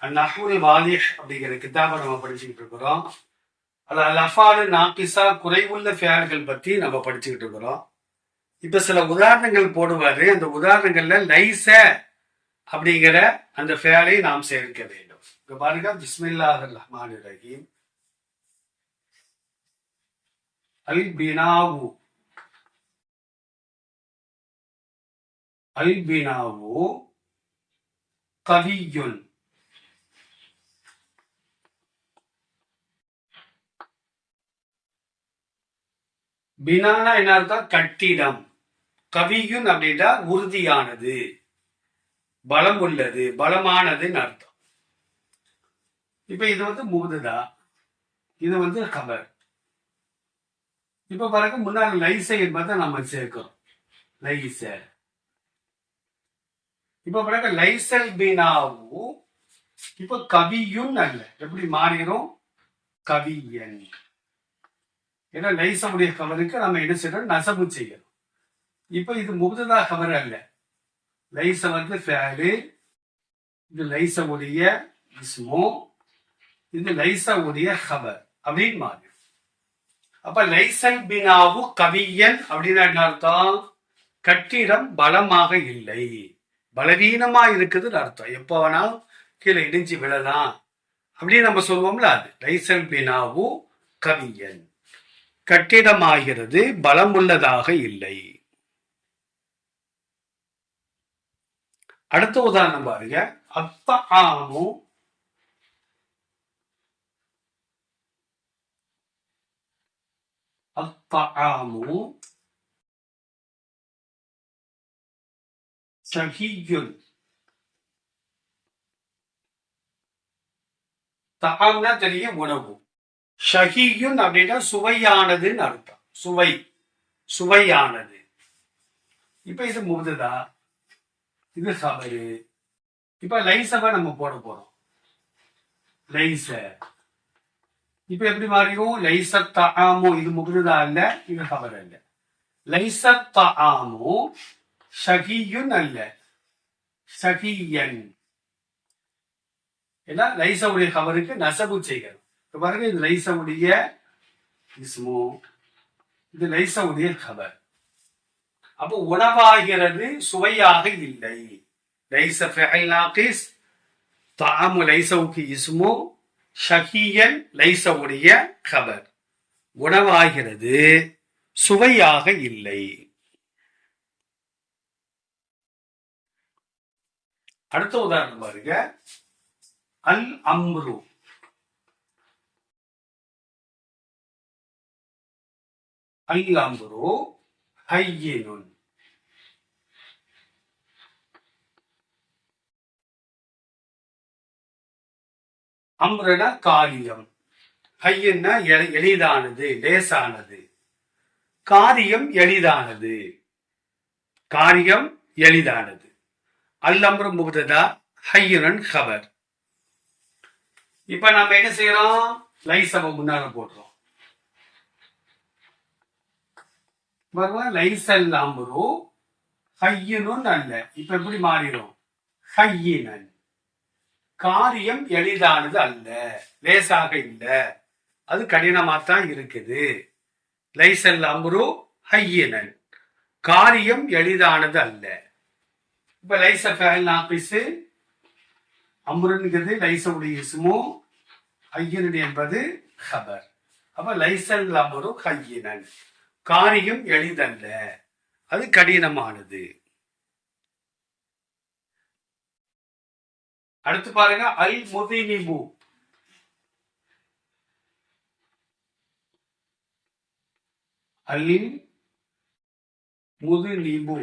அந்நஹ்வுல் வாலிஹ் அப்படிங்கிற கிதாபை நம்ம படிச்சுக்கிட்டு இருக்கிறோம். அது லஃபாலு நாபிசா குறைவுள்ள ஃபேர்கள் பத்தி நம்ம படிச்சுக்கிட்டு இருக்கிறோம். இப்ப சில உதாரணங்கள் போடுவாரு. அந்த உதாரணங்கள்ல லைச அப்படிங்கிற அந்த ஃபேலை நாம் சேர்க்க வேண்டும். இங்க பாருங்க. பிஸ்மில்லாஹ் ரஹ்மான் ரஹீம். அல் பினாவு. அல் பினாவு கவியுன். பினானா என்ன அர்த்தம்? கட்டிடம். கவியுன் அப்படின்னா உறுதியானது. பலம் உள்ளது பலமானதுன்னு அர்த்தம். இப்ப இது வந்து முகுதுதா இது வந்து கபர். இப்ப பாருங்க முன்னாள் லைசை என்பதை நம்ம சேர்க்கிறோம். லைச இப்ப பாருங்க லைசல் பீனாவு இப்ப கவியுன் அல்ல. எப்படி மாறிடும் கவியன். ஏன்னா லைசமுடைய கவருக்கு நம்ம என்ன செய்யறோம்? நசபு செய்யணும் இப்போ இது முகதா கவர் அல்ல. லைச வந்து ஃபேலு இது லைசவுடைய இஸ்மோ இது லைசவுடைய கவர் அப்படின்னு மாறி அப்ப லைசல் பினாவு கவியன் அப்படின்னா என்ன அர்த்தம்? கட்டிடம் பலமாக இல்லை. பலவீனமா இருக்குதுன்னு அர்த்தம். எப்போ வேணாலும் கீழே இடிஞ்சு விழலாம். அப்படின்னு நம்ம சொல்லுவோம்ல அது. லைசல் பினாவு கவியன். கட்டிடமாகிறது பலமுள்ளதாக இல்லை. அடுத்த உதாரணம் பாருங்க. அத்த ஆமு அத்த ஆமு ஷஹியுன் தகாம்னா தெரியும் உணவு. ஷஹியுன் அப்படின்னா சுவையானதுன்னு அர்த்தம். சுவை சுவையானது. இப்ப இது முதுதா இது சபரு. இப்ப லைசவ நம்ம போட போறோம். லைச இப்ப எப்படி மாறியும் லைசத் ஆமோ இது முகுதா அல்ல இது கபர் அல்ல. லைசத் தஆமு ஷகியுன் அல்ல. ஷகியன். ஏன்னா லைசவுடைய கவருக்கு நசபு செய்கிறோம் பாருங்க இது லைசவுடைய இஸ்மோ இது லைசவுடைய கவர் அப்போ உணவாகிறது சுவையாக இல்லை. லைச ஃபெஹல் தாமு லைசவுக்கு இஸ்மோ ஷஹியன் லைசவுடைய கவர் உணவாகிறது சுவையாக இல்லை. அடுத்த உதாரணம் பாருங்க. அல் அம்ரு. அல் அம்ரு ஹையினுன் காரியம் ஹையன்னா எளி- எளிதானது லேசானது காரியம் எளிதானது காரியம் எளிதானது அல்லம்ரு முகதா ஹையுனன் ஹவர் இப்ப நம்ம என்ன செய்யறோம் லைசவ முன்னால போடுறோம் வருவா லைசல் அம்ரு ஹையுனுன் அல்ல. இப்ப எப்படி மாறிடும் ஹையினன். காரியம் எளிதானது அல்ல. லேசாக இல்லை. அது கடினமாத்தான் இருக்குது. லைசல் அம்ரு ஹையினன். காரியம் எளிதானது அல்ல. இப்ப லைச ஃபேல் நாபிசு அம்ருங்கிறது லைசவுடைய இசுமோ ஐயனன் என்பது ஹபர். அப்ப லைசல் அம்ரு ஹையினன். காரியம் எளிதல்ல. அது கடினமானது. அடுத்து பாருங்க அல் முதினிபு அல் முதுனிபு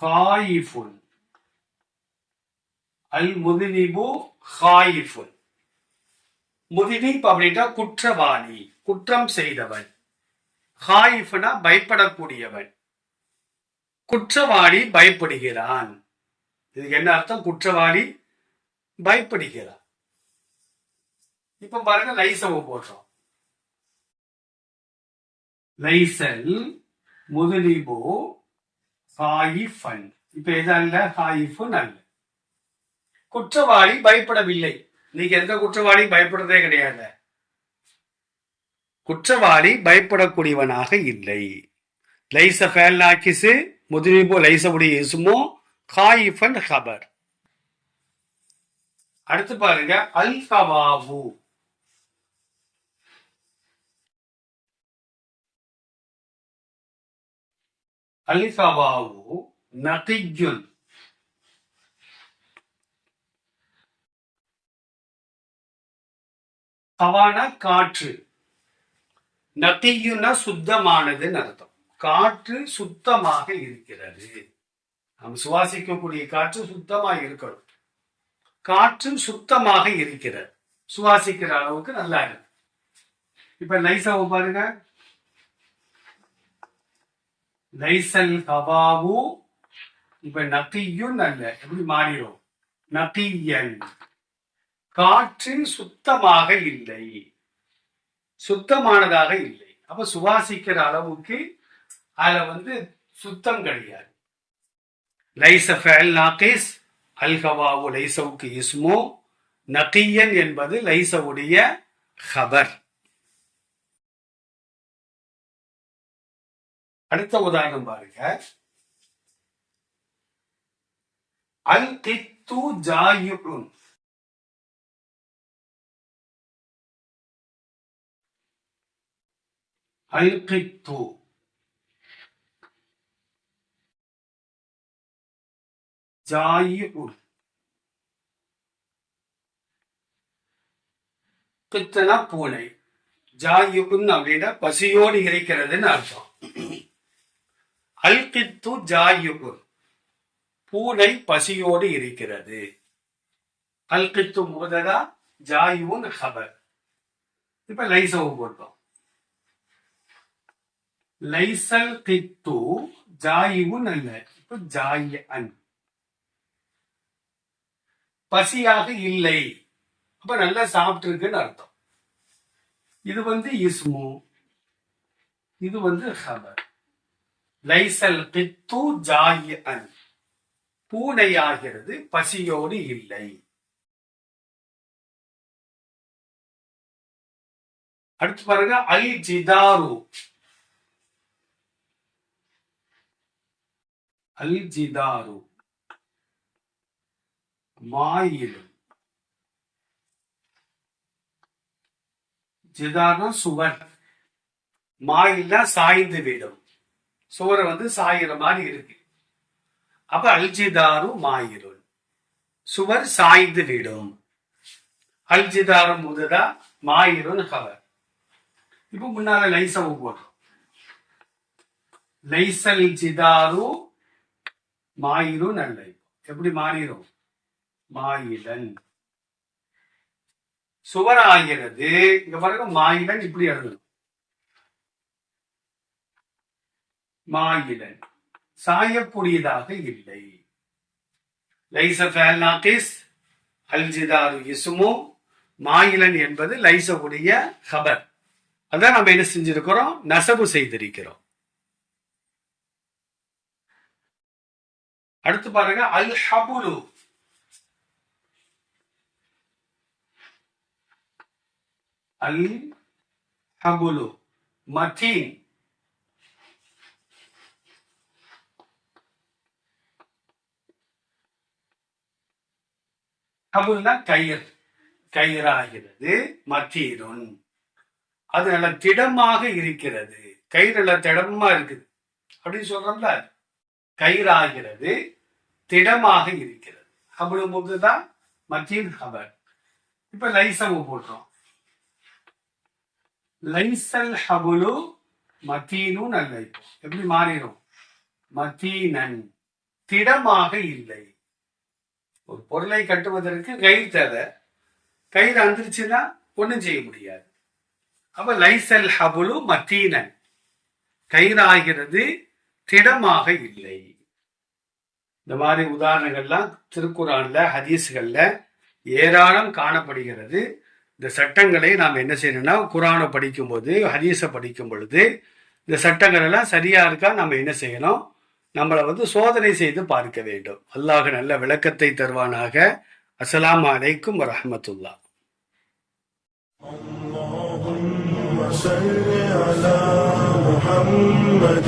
ஹாயிஃபுல் அல் முதினிபு ஹாயிஃபுல் முதினிப் அப்படின்னா குற்றவாளி குற்றம் செய்தவன். ஹாயிஃப்னா பயப்படக்கூடியவன். குற்றவாளி பயப்படுகிறான். இதுக்கு என்ன அர்த்தம்? குற்றவாளி பயப்படுகிறான். இப்ப பாருங்க லைசவ போடுறோம். லைசல் முதுலிபு ஹாயிஃபன். இப்ப எது அல்ல? ஹாயிஃபுன் அல்ல. குற்றவாளி பயப்படவில்லை. இன்னைக்கு எந்த குற்றவாளியும் பயப்படுறதே கிடையாது. குற்றவாளி பயப்படக்கூடியவனாக இல்லை. லைச ஃபேல் நாக்கிசு லைச லைசவுடைய இசுமோ காயிஃபன் ஹபர். அடுத்து பாருங்க அல் ஹவாவு அல் ஹவாவு நகிஜுன் ஹவானா காற்று. நத்தியுன்னா சுத்தமானதுன்னு அர்த்தம். காற்று சுத்தமாக இருக்கிறது. நாம் சுவாசிக்கக்கூடிய காற்று சுத்தமாக இருக்கணும். காற்று சுத்தமாக இருக்கிறது. சுவாசிக்கிற அளவுக்கு நல்லா இருக்கு. இப்ப லைசாவை பாருங்க. லைசல் ஹவாவு இப்ப நத்தியும் அல்ல எப்படி மாறிடும்? நத்தியன் காற்று சுத்தமாக இல்லை. சுத்தமானதாக இல்லை. அப்ப சுவாசிக்கிற அளவுக்கு அதுல வந்து சுத்தம் கிடையாது. லைச ஃபேல் நாக்கிஸ் அல்ஹவாவு லைசவுக்கு இஸ்மோ நகியன் என்பது லைசவுடைய ஹபர். அடுத்த உதாரணம் பாருங்க. அல் தித்து ஜாயுன் அல் கித்து கித்தனா பூனை ஜாயுன் அப்படின்னா பசியோடு இருக்கிறதுன்னு அர்த்தம். அல்கித்து கித்து பூனை பசியோடு இருக்கிறது அல்கித்து முதலா ஜாயுன் ஹபர் இப்ப லைசவு போட்டோம். லைசல் கித்து ஜாயிவுன் அல்ல இப்போ ஜாய அன். பசியாக இல்லை. அப்ப நல்லா சாப்பிட்டு இருக்குன்னு அர்த்தம். இது வந்து இஸ்மு. இது வந்து ஹபர். லைசல் கித்து ஜாய அன். பூனையாகிறது பசியோடு இல்லை. அடுத்து பாருங்க அல் ஜிதாரு. அல் ஜிதாரு மாயிலும் ஜிதார்னா சுவர். மாயில்னா சாய்ந்து விடும். சுவரை வந்து சாயிற மாதிரி இருக்கு. அப்ப அல்ஜிதாரு மாயிருள் சுவர் சாய்ந்து விடும். அல்ஜிதாரு முததா மாயிரும் கவர். இப்ப முன்னால லைசவு போட்டோம். லைசல் ஜிதாரு மாயிரு நல்ல எப்படி மாறிடும் மாயிலன். சுவர் ஆகிறது இங்க பாருங்க மாயிலன் இப்படி எழுதணும் மாயிலன். சாயக்கூடியதாக இல்லை. லைச ஃபேல் அல்ஜிதாரு இசுமு. மாயிலன் என்பது லைசவுடைய ஹபர். அதான் நம்ம என்ன செஞ்சிருக்கிறோம்? நசவு செய்திருக்கிறோம். அடுத்து பாருங்க அல் ஹபுலு. அல் ஹபுலு. மதீன். ஹபுல்னா கயிறு கயிறாகிறது. மத்தீருன் அது நல்ல திடமாக இருக்கிறது. கயிறு நல்ல திடமா இருக்குது. அப்படின்னு சொல்றோம்ல கயிறாகிறது. திடமாக இருக்கிறது. ஹபுலு போதுதான் மத்தீன் ஹபர் இப்ப லைசமு போடுறோம் லைசல் ஹபுலு மத்தீனும் நல்ல இப்போ. எப்படி மாறிடும்? மத்தீனன் திடமாக இல்லை. ஒரு பொருளை கட்டுவதற்கு கயிறு தேவை. கயிறு அந்திருச்சுன்னா ஒண்ணும் செய்ய முடியாது. அப்ப லைசல் ஹபுலு மத்தீனன் கயிறாகிறது திடமாக இல்லை. இந்த மாதிரி உதாரணங்கள்லாம் திருக்குறான்ல ஹதீஸ்கள்ல ஏராளம் காணப்படுகிறது இந்த சட்டங்களை நாம் என்ன செய்யணும்னா குரானை படிக்கும்போது ஹதீஸை படிக்கும் பொழுது இந்த சட்டங்கள் எல்லாம் சரியா இருக்கா நம்ம என்ன செய்யணும் நம்மளை வந்து சோதனை செய்து பார்க்க வேண்டும் அல்லாஹ் நல்ல விளக்கத்தை தருவானாக அஸ்ஸலாமு அலைக்கும் வரஹ்மத்துல்லா اللهم صل على محمد